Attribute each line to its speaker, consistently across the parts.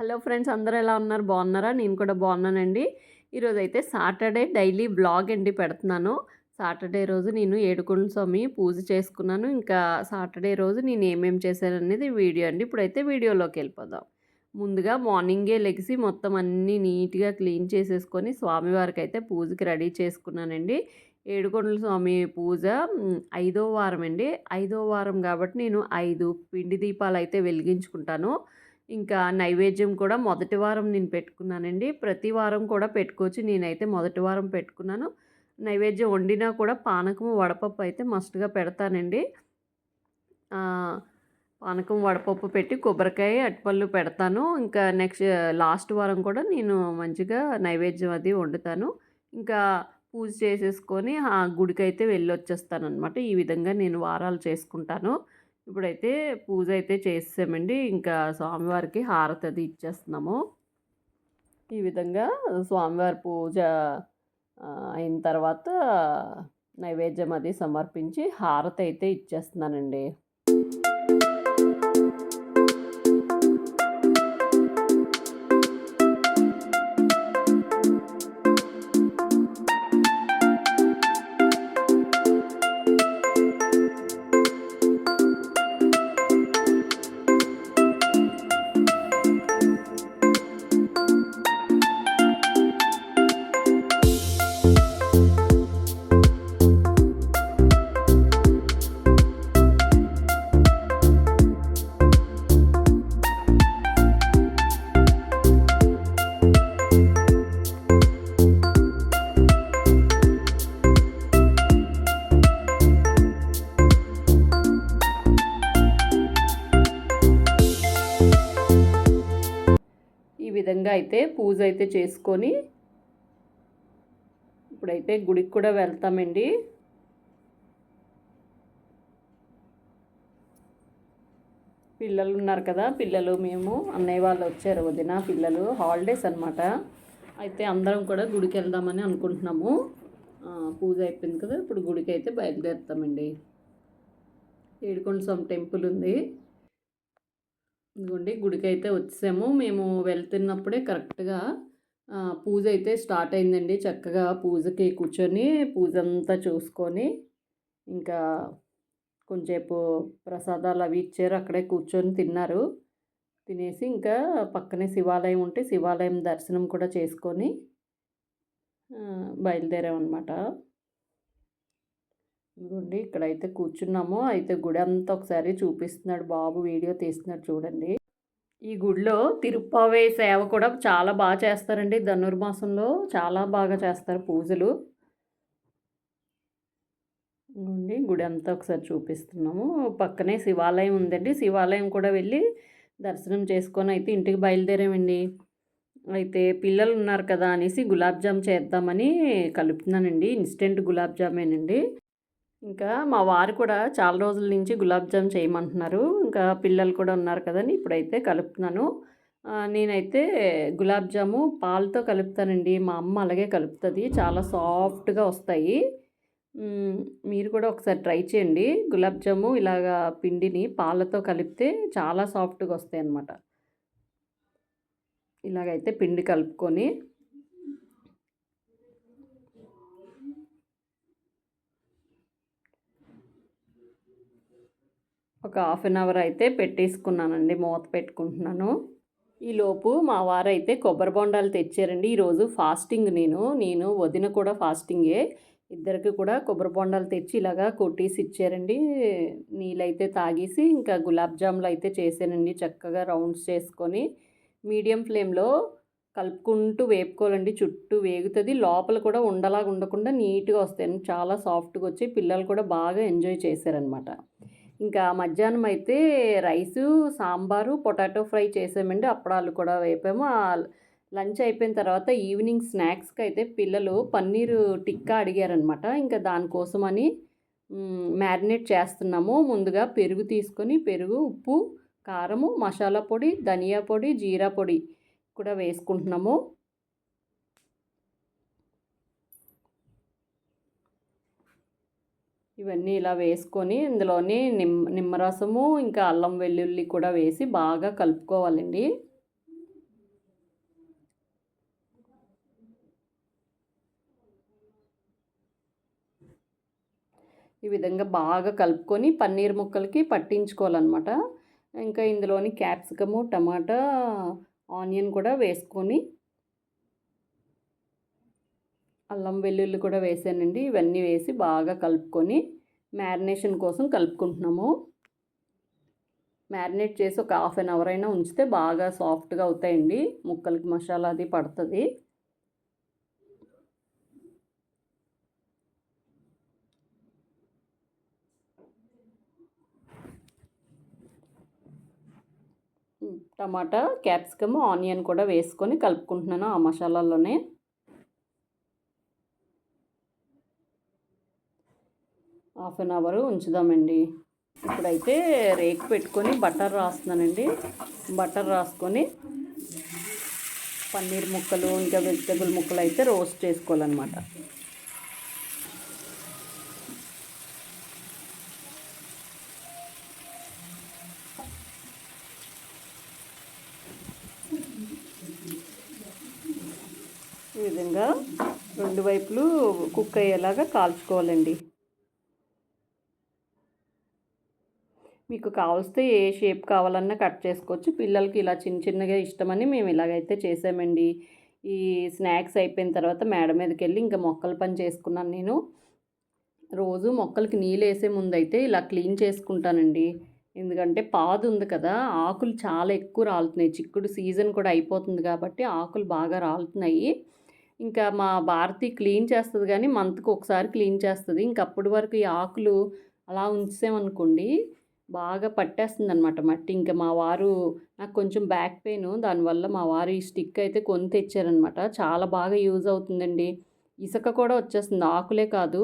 Speaker 1: Hello friends అందరూ ఎలా ఉన్నారు? బాగున్నారా? నేను కూడా బాగున్నానండి. ఈరోజు అయితే సాటర్డే డైలీ బ్లాగ్ అండి పెడుతున్నాను. సాటర్డే రోజు నేను ఏడుకొండ స్వామి పూజ చేసుకున్నాను. ఇంకా సాటర్డే రోజు నేను ఏమేమి చేశాను అనేది వీడియో అండి. ఇప్పుడైతే వీడియోలోకి వెళ్ళిపోదాం. ముందుగా మార్నింగే లెగిసి మొత్తం అన్నీ నీట్గా క్లీన్ చేసేసుకొని స్వామివారికి అయితే పూజకి రెడీ చేసుకున్నానండి. ఏడుకొండల స్వామి పూజ ఐదో వారం అండి. ఐదో వారం కాబట్టి నేను ఐదు పిండి దీపాలు అయితే వెలిగించుకుంటాను. ఇంకా నైవేద్యం కూడా మొదటి వారం నేను పెట్టుకున్నానండి. ప్రతి వారం కూడా పెట్టుకోవచ్చు. నేనైతే మొదటి వారం పెట్టుకున్నాను. నైవేద్యం వండినా కూడా పానకము వడపప్పు అయితే మస్ట్గా పెడతానండి. పానకం వడపప్పు పెట్టి కొబ్బరికాయ అట్టిపళ్ళు పెడతాను. ఇంకా నెక్స్ట్ లాస్ట్ వారం కూడా నేను మంచిగా నైవేద్యం అది వండుతాను. ఇంకా పూజ చేసేసుకొని ఆ గుడికి అయితే వెళ్ళి వచ్చేస్తాను అనమాట ఈ విధంగా నేను వారాలు చేసుకుంటాను. ఇప్పుడైతే పూజ అయితే చేసేసామండి. ఇంకా స్వామివారికి హారతి అది ఇచ్చేస్తున్నాము. ఈ విధంగా స్వామివారి పూజ అయిన తర్వాత నైవేద్యం అది సమర్పించి హారతి అయితే ఇచ్చేస్తున్నానండి. విధంగా అయితే పూజ అయితే చేసుకొని ఇప్పుడైతే గుడికి కూడా వెళ్తామండి. పిల్లలు ఉన్నారు కదా పిల్లలు మేము అన్నయ్య వాళ్ళు వచ్చారు వదిన పిల్లలు హాలిడేస్ అనమాట అయితే అందరం కూడా గుడికి వెళ్దామని అనుకుంటున్నాము. పూజ అయిపోయింది కదా ఇప్పుడు గుడికి అయితే బయలుదేరుతామండి. ఏడుకొండ స్వామి టెంపుల్ ఉంది. ఇదిగోండి గుడికి అయితే వచ్చాము. మేము వెళ్తున్నప్పుడే కరెక్ట్గా పూజ అయితే స్టార్ట్ అయిందండి. చక్కగా పూజకి కూర్చొని పూజ అంతా చూసుకొని ఇంకా కొంచెంసేపు ప్రసాదాలు అవి ఇచ్చారు. అక్కడే కూర్చొని తిన్నారు. తినేసి ఇంకా పక్కనే శివాలయం ఉంటే శివాలయం దర్శనం కూడా చేసుకొని బయలుదేరామన్నమాట. ఇదిగోండి ఇక్కడైతే కూర్చున్నాము. అయితే గుడి అంతా ఒకసారి చూపిస్తున్నాడు బాబు వీడియో తీస్తున్నాడు చూడండి. ఈ గుడిలో తిరుప్పావే సేవ కూడా చాలా బాగా చేస్తారండి. ధనుర్మాసంలో చాలా బాగా చేస్తారు పూజలు. ఇదిగోండి గుడి అంతా ఒకసారి చూపిస్తున్నాము. పక్కనే శివాలయం ఉందండి. శివాలయం కూడా వెళ్ళి దర్శనం చేసుకొని అయితే ఇంటికి బయలుదేరామండి. అయితే పిల్లలు ఉన్నారు కదా అనేసి గులాబ్ జామ్ చేద్దామని కలుపుతున్నానండి. ఇన్స్టెంట్ గులాబ్ జామేనండి. ఇంకా మా వారు కూడా చాలా రోజుల నుంచి గులాబ్ జామ్ చేయమంటున్నారు. ఇంకా పిల్లలు కూడా ఉన్నారు కదని ఇప్పుడైతే కలుపుతున్నాను. నేనైతే గులాబ్ జాము పాలతో కలుపుతానండి. మా అమ్మ అలాగే కలుపుతుంది. చాలా సాఫ్ట్గా వస్తాయి. మీరు కూడా ఒకసారి ట్రై చేయండి. గులాబ్ జాము ఇలాగా పిండిని పాలతో కలిపితే చాలా సాఫ్ట్గా వస్తాయి అన్నమాట ఇలాగైతే పిండి కలుపుకొని ఒక హాఫ్ అన్ అవర్ అయితే పెట్టేసుకున్నానండి మూత పెట్టుకుంటున్నాను. ఈలోపు మా వారైతే కొబ్బరి బొండాలు తెచ్చారండి. ఈరోజు ఫాస్టింగ్ నేను నేను వదిన కూడా ఫాస్టింగే ఇద్దరికి కూడా కొబ్బరి బొండాలు తెచ్చి ఇలాగా కొట్టేసి ఇచ్చారండి. నీళ్ళైతే తాగేసి ఇంకా గులాబ్ జాములు అయితే చేశానండి చక్కగా రౌండ్స్ చేసుకొని. మీడియం ఫ్లేమ్లో కలుపుకుంటూ వేపుకోవాలండి. చుట్టూ వేగుతుంది. లోపల కూడా ఉండలాగా ఉండకుండా నీట్గా వస్తాయి. చాలా సాఫ్ట్గా వచ్చి పిల్లలు కూడా బాగా ఎంజాయ్ చేశారనమాట ఇంకా మధ్యాహ్నం అయితే రైసు సాంబారు పొటాటో ఫ్రై చేసామండి. అప్పడాలు కూడా వేపాము. లంచ్ అయిపోయిన తర్వాత ఈవినింగ్ స్నాక్స్కి అయితే పిల్లలు పన్నీరు టిక్కా అడిగారనమాట ఇంకా దానికోసమని మ్యారినేట్ చేస్తున్నాము. ముందుగా పెరుగు తీసుకొని పెరుగు ఉప్పు కారము మసాలా పొడి ధనియా పొడి జీరా పొడి కూడా వేసుకుంటున్నాము. ఇవన్నీ ఇలా వేసుకొని ఇందులోని నిమ్ నిమ్మరసము ఇంకా అల్లం వెల్లుల్లి కూడా వేసి బాగా కలుపుకోవాలండి. ఈ విధంగా బాగా కలుపుకొని పన్నీర్ ముక్కలకి పట్టించుకోవాలన్నమాట. ఇంకా ఇందులోని క్యాప్సికము టమాటా ఆనియన్ కూడా వేసుకొని అల్లం వెల్లుల్లి కూడా వేసానండి. ఇవన్నీ వేసి బాగా కలుపుకొని మ్యారినేషన్ కోసం కలుపుకుంటున్నాము. మ్యారినేట్ చేసి ఒక హాఫ్ అన్ అవర్ అయినా ఉంచితే బాగా సాఫ్ట్గా అవుతాయండి. ముక్కలకి మసాలా అది పడుతుంది. టమాటా క్యాప్సికమ్ ఆనియన్ కూడా వేసుకొని కలుపుకుంటున్నాను ఆ మసాలాలోనే. Half an hour ఉంచుదామండి. ఇప్పుడైతే రేకు పెట్టుకొని బటర్ రాస్తున్నానండి. బటర్ రాసుకొని పన్నీర్ ముక్కలు ఇంకా వెజిటబుల్ ముక్కలు అయితే రోస్ట్ చేసుకోవాలన్నమాట. ఈ విధంగా రెండు వైపులు కుక్ అయ్యేలాగా కాల్చుకోవాలండి. మీకు కావలిస్తే ఏ షేప్ కావాలన్నా కట్ చేసుకోవచ్చు. పిల్లలకి ఇలా చిన్న చిన్నగా ఇష్టమని మేము ఇలాగైతే చేసామండి. ఈ స్నాక్స్ అయిపోయిన తర్వాత మేడ మీదకి వెళ్ళి ఇంకా మొక్కల పని చేసుకున్నాను నేను. రోజు మొక్కలకి నీళ్ళు వేసే ముందు అయితే ఇలా క్లీన్ చేసుకుంటానండి. ఎందుకంటే పాదు ఉంది కదా ఆకులు చాలా ఎక్కువ రాలుతున్నాయి. చిక్కుడు సీజన్ కూడా అయిపోతుంది కాబట్టి ఆకులు బాగా రాలుతున్నాయి. ఇంకా మా భారతి క్లీన్ చేస్తుంది కానీ మంత్కి ఒకసారి క్లీన్ చేస్తుంది. ఇంకప్పటి వరకు ఈ ఆకులు అలా ఉంచామనుకోండి బాగా పట్టేస్తుంది అనమాట మట్టి. ఇంకా మా వారు నాకు కొంచెం బ్యాక్ పెయిన్ దానివల్ల మా వారు ఈ స్టిక్ అయితే కొని తెచ్చారనమాట చాలా బాగా యూజ్ అవుతుందండి. ఇసుక కూడా వచ్చేస్తుంది. ఆకులే కాదు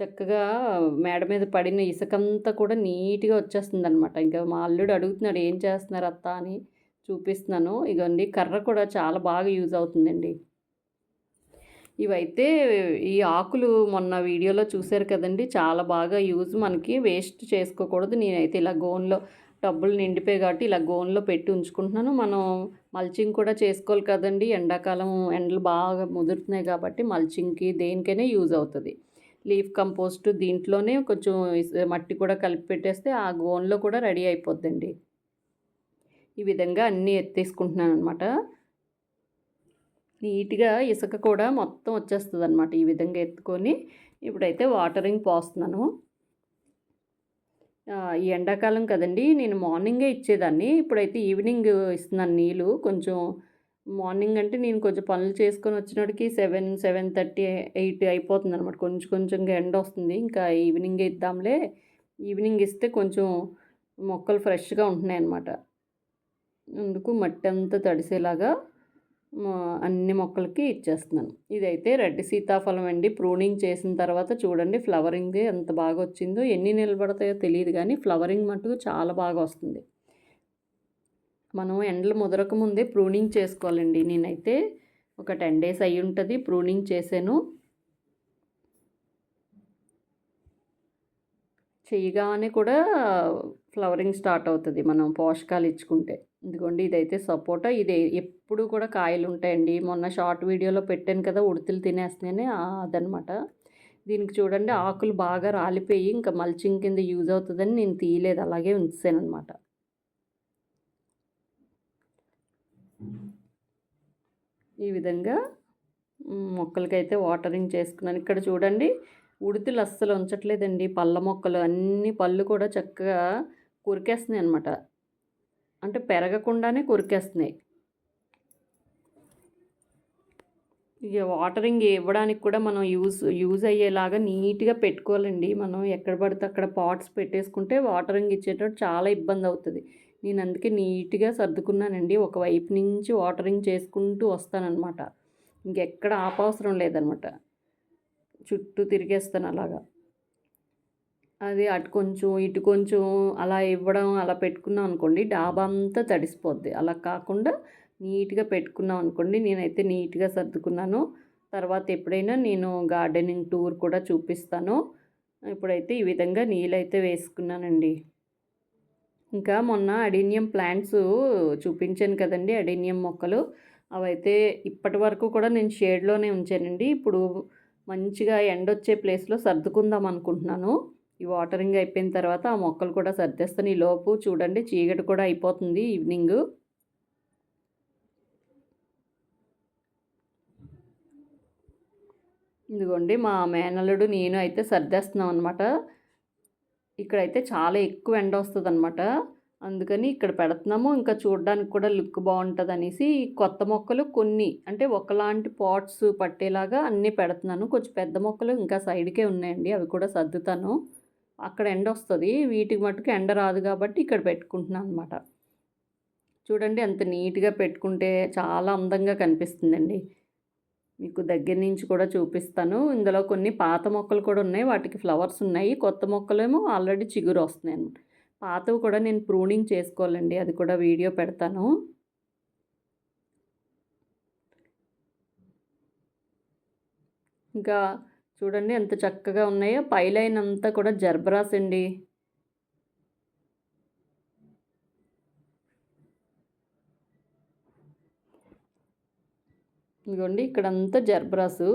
Speaker 1: చక్కగా మేడ మీద పడిన ఇసుకంతా కూడా నీట్గా వచ్చేస్తుంది అనమాట ఇంకా మా అల్లుడు అడుగుతున్నాడు ఏం చేస్తున్నారు అత్త? అని చూపిస్తున్నాను. ఇగోండి కర్ర కూడా చాలా బాగా యూజ్ అవుతుందండి. ఇవైతే ఈ ఆకులు మొన్న వీడియోలో చూశారు కదండి. చాలా బాగా యూజ్ మనకి. వేస్ట్ చేసుకోకూడదు. నేనైతే ఇలా గోన్లో డబ్బులు నిండిపోయి కాబట్టి ఇలా గోన్లో పెట్టి ఉంచుకుంటున్నాను. మనం మల్చింగ్ కూడా చేసుకోవాలి కదండి. ఎండాకాలం ఎండలు బాగా ముదురుతున్నాయి కాబట్టి మల్చింగ్కి దేనికైనా యూజ్ అవుతుంది. లీఫ్ కంపోస్ట్ దీంట్లోనే కొంచెం మట్టి కూడా కలిపి పెట్టేస్తే ఆ గోన్లో కూడా రెడీ అయిపోద్దండి. ఈ విధంగా అన్నీ ఎత్తేసుకుంటున్నాను అనమాట నీట్గా ఇసుక కూడా మొత్తం వచ్చేస్తుంది అనమాట ఈ విధంగా ఎత్తుకొని. ఇప్పుడైతే వాటరింగ్ పోస్తున్నాను. ఈ ఎండాకాలం కదండి నేను మార్నింగే ఇచ్చేదాన్ని. ఇప్పుడైతే ఈవినింగ్ ఇస్తున్నాను నీళ్ళు. కొంచెం మార్నింగ్ అంటే నేను కొంచెం పనులు చేసుకొని వచ్చినప్పటికి సెవెన్ సెవెన్ థర్టీ ఎయిట్ అయిపోతుంది అనమాట కొంచెం కొంచెంగా ఎండ వస్తుంది. ఇంకా ఈవినింగ్ ఇద్దాంలే. ఈవినింగ్ ఇస్తే కొంచెం మొక్కలు ఫ్రెష్గా ఉంటున్నాయి అన్నమాట అందుకు మట్టి అంతా తడిసేలాగా అన్ని మొక్కలకి ఇచ్చేస్తున్నాను. ఇదైతే రెడ్ సీతాఫలం అండి. ప్రూనింగ్ చేసిన తర్వాత చూడండి ఫ్లవరింగ్ ఎంత బాగా వచ్చిందో ఎన్ని నిలబడతాయో తెలియదు కానీ ఫ్లవరింగ్ మటుకు చాలా బాగా వస్తుంది. మనం ఎండలు ముదరక ముందే ప్రూనింగ్ చేసుకోవాలండి. నేనైతే ఒక టెన్ డేస్ అయి ఉంటుంది ప్రూనింగ్ చేశాను. చేయగానే కూడా ఫ్లవరింగ్ స్టార్ట్ అవుతుంది మనం పోషకాలు ఇచ్చుకుంటే. ఇదిగోండి ఇదైతే సపోటా. ఇది ఎప్పుడు కూడా కాయలు ఉంటాయండి మొన్న షార్ట్ వీడియోలో పెట్టాను కదా ఉడతలు తినేస్తున్నాయని అదనమాట దీనికి చూడండి ఆకులు బాగా రాలిపోయి ఇంకా మల్చింగ్ కింద యూజ్ అవుతుందని నేను తీయలేదు అలాగే ఉంచాను అనమాట ఈ విధంగా మొక్కలకైతే వాటరింగ్ చేసుకున్నాను. ఇక్కడ చూడండి ఉడుతులు అస్సలు ఉంచట్లేదండి. పళ్ళ మొక్కలు అన్ని పళ్ళు కూడా చక్కగా కొరికేస్తున్నాయి అనమాట అంటే పెరగకుండానే కొరికేస్తున్నాయి. ఇక వాటరింగ్ ఇవ్వడానికి కూడా మనం యూజ్ యూజ్ అయ్యేలాగా నీట్గా పెట్టుకోవాలండి. మనం ఎక్కడ పడితే అక్కడ పాట్స్ పెట్టేసుకుంటే వాటరింగ్ ఇచ్చేటప్పుడు చాలా ఇబ్బంది అవుతుంది. నేను అందుకే నీట్గా సర్దుకున్నానండి. ఒకవైపు నుంచి వాటరింగ్ చేసుకుంటూ వస్తానన్నమాట. ఇంకెక్కడ ఆపవసరం లేదనమాట చుట్టూ తిరిగేస్తాను అలాగా. అది అటు కొంచెం ఇటు కొంచెం అలా ఇవ్వడం అలా పెట్టుకున్నాం అనుకోండి డాబా అంతా తడిసిపోద్ది. అలా కాకుండా నీట్గా పెట్టుకున్నాం అనుకోండి నేనైతే నీట్గా సర్దుకున్నాను. తర్వాత ఎప్పుడైనా నేను గార్డెనింగ్ టూర్ కూడా చూపిస్తాను. ఇప్పుడైతే ఈ విధంగా నీళ్ళైతే వేసుకున్నానండి. ఇంకా మొన్న అడీనియం ప్లాంట్స్ చూపించాను కదండి అడీనియం మొక్కలు. అవైతే ఇప్పటి వరకు కూడా నేను షేడ్లోనే ఉంచానండి. ఇప్పుడు మంచిగా ఎండొచ్చే ప్లేస్లో సర్దుకుందాం అనుకుంటున్నాను. ఈ వాటరింగ్ అయిపోయిన తర్వాత ఆ మొక్కలు కూడా సర్దేస్తాను. ఈ లోపు చూడండి చీకటి కూడా అయిపోతుంది ఈవినింగ్. ఇదిగోండి మా మేనల్లుడు నేను అయితే సర్దేస్తున్నాం అనమాట ఇక్కడైతే చాలా ఎక్కువ ఎండ వస్తుంది అనమాట అందుకని ఇక్కడ పెడుతున్నాము. ఇంకా చూడడానికి కూడా లుక్ బాగుంటుంది అనేసి కొత్త మొక్కలు కొన్ని అంటే ఒకలాంటి పాట్స్ పట్టేలాగా అన్నీ పెడుతున్నాను. కొంచెం పెద్ద మొక్కలు ఇంకా సైడ్కే ఉన్నాయండి అవి కూడా సర్దుతాను. అక్కడ ఎండ వస్తుంది. వీటికి మటుకు ఎండ రాదు కాబట్టి ఇక్కడ పెట్టుకుంటున్నాను అనమాట చూడండి అంత నీట్గా పెట్టుకుంటే చాలా అందంగా కనిపిస్తుందండి. మీకు దగ్గర నుంచి కూడా చూపిస్తాను. ఇందులో కొన్ని పాత మొక్కలు కూడా ఉన్నాయి. వాటికి ఫ్లవర్స్ ఉన్నాయి. కొత్త మొక్కలేమో ఆల్రెడీ చిగురు వస్తున్నాయి అనమాట పాతవి కూడా నేను ప్రూనింగ్ చేసుకోవాలండి. అది కూడా వీడియో పెడతాను. ఇంకా చూడండి ఎంత చక్కగా ఉన్నాయో. పైలైన్ అంతా కూడా జర్బరాస్ అండి ఇదిగోండి ఇక్కడంతా జర్బ్రాసు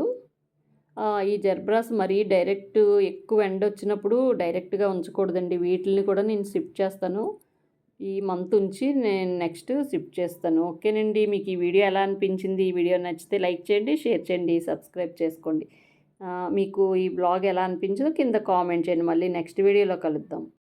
Speaker 1: ఈ జర్బ్రాస్ మరీ డైరెక్ట్ ఎక్కువ ఎండ వచ్చినప్పుడు డైరెక్ట్గా ఉంచకూడదండి. వీటిని కూడా నేను షిఫ్ట్ చేస్తాను. ఈ మంత్ ఉంచి నేను నెక్స్ట్ షిఫ్ట్ చేస్తాను. ఓకేనండి. మీకు ఈ వీడియో ఎలా అనిపించింది? ఈ వీడియో నచ్చితే లైక్ చేయండి షేర్ చేయండి సబ్స్క్రైబ్ చేసుకోండి. మీకు ఈ బ్లాగ్ ఎలా అనిపించిందో కింద కామెంట్ చేయండి. మళ్ళీ నెక్స్ట్ వీడియోలో కలుద్దాం.